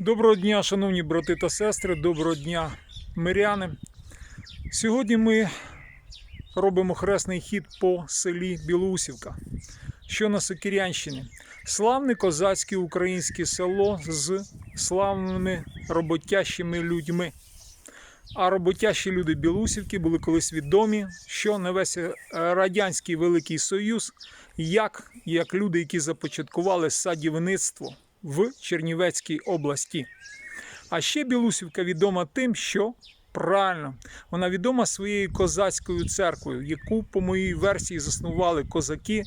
Доброго дня, шановні брати та сестри, доброго дня, миряни. Сьогодні ми робимо хресний хід по селі Білоусівка, що на Сокирянщині. Славне козацьке українське село з славними роботящими людьми. А роботящі люди Білоусівки були колись відомі, що на весь Радянський Великий Союз, як, як люди, які започаткували садівництво в Чернівецькій області. А ще Білусівка відома тим, що правильно, вона відома своєю козацькою церквою, яку, по моїй версії, заснували козаки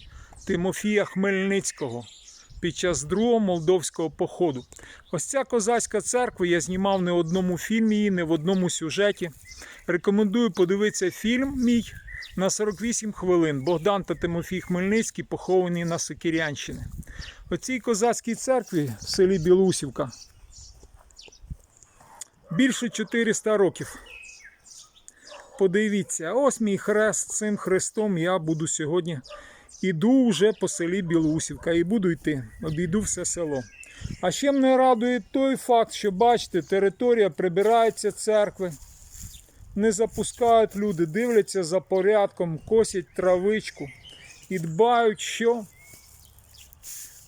Тимофія Хмельницького під час другого молдовського походу. Ось ця козацька церква я знімав не в одному фільмі, її, не в одному сюжеті. Рекомендую подивитися фільм мій на 48 хвилин. Богдан та Тимофій Хмельницький поховані на Сокирянщині. У цій козацькій церкві в селі Білусівка більше 400 років. Подивіться, ось мій хрест. Цим хрестом я буду сьогодні. Іду вже по селі Білусівка і буду йти. Обійду все село. А ще мене радує той факт, що бачите, територія прибирається церкви. Не запускають люди, дивляться за порядком, косять травичку і дбають, що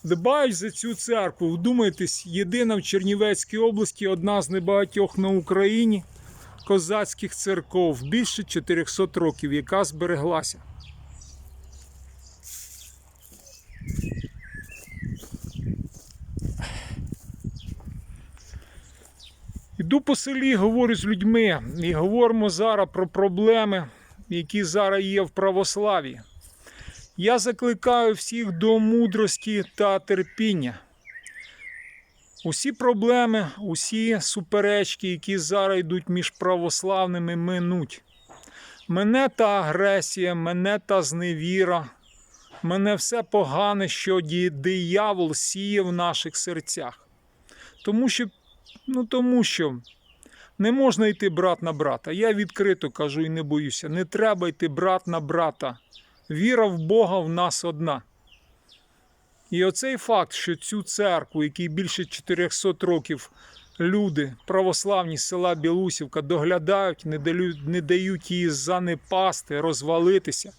дбають за цю церкву. Вдумайтесь, єдина в Чернівецькій області, одна з небагатьох на Україні козацьких церков, більше 400 років, яка збереглася. Іду по селі, говорю з людьми і говоримо зараз про проблеми, які зараз є в православі. Я закликаю всіх до мудрості та терпіння. Усі проблеми, усі суперечки, які зараз йдуть між православними, минуть. Мене та агресія, мене та зневіра, мене все погане, що диявол сіє в наших серцях. Тому що, ну тому що не можна йти брат на брата. Я відкрито кажу і не боюся. Не треба йти брат на брата. Віра в Бога в нас одна. І оцей факт, що цю церкву, якій більше 400 років люди, православні села Білусівка, доглядають, не дають, не дають її занепасти, розвалитися,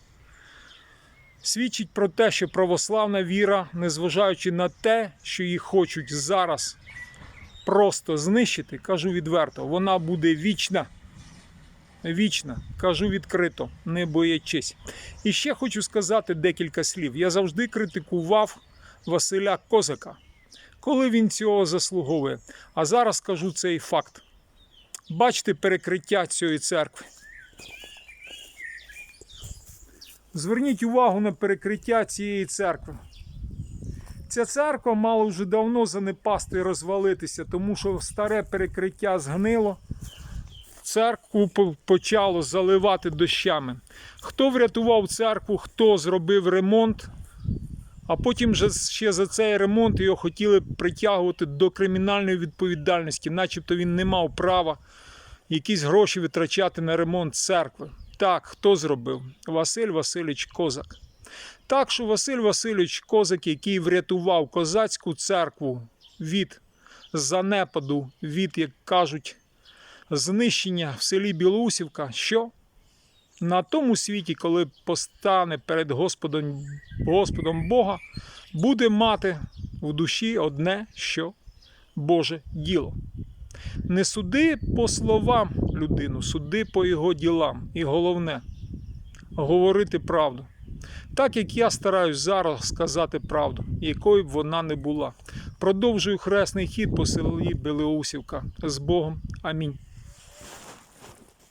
свідчить про те, що православна віра, незважаючи на те, що її хочуть зараз просто знищити, кажу відверто, вона буде вічна. Вічна, кажу відкрито, не боячись. І ще хочу сказати декілька слів. Я завжди критикував Василя Козака, коли він цього заслуговує. А зараз скажу цей факт. Бачите перекриття цієї церкви. Зверніть увагу на перекриття цієї церкви. Ця церква мала вже давно занепасти і розвалитися, тому що старе перекриття згнило церкву по- почало заливати дощами. Хто врятував церкву, хто зробив ремонт, а потім ще за цей ремонт його хотіли притягувати до кримінальної відповідальності, начебто він не мав права якісь гроші витрачати на ремонт церкви. Так, хто зробив? Василь Васильович Козак. Так що Василь Васильович Козак, який врятував козацьку церкву від занепаду, від, як кажуть, знищення в селі Білоусівка, що на тому світі, коли постане перед Господом, Господом Бога, буде мати в душі одне що Боже діло. Не суди по словам людину, суди по його ділам. І головне говорити правду. Так як я стараюсь зараз сказати правду, якою б вона не була. Продовжую хресний хід по селі Белеусівка. З Богом. Амінь.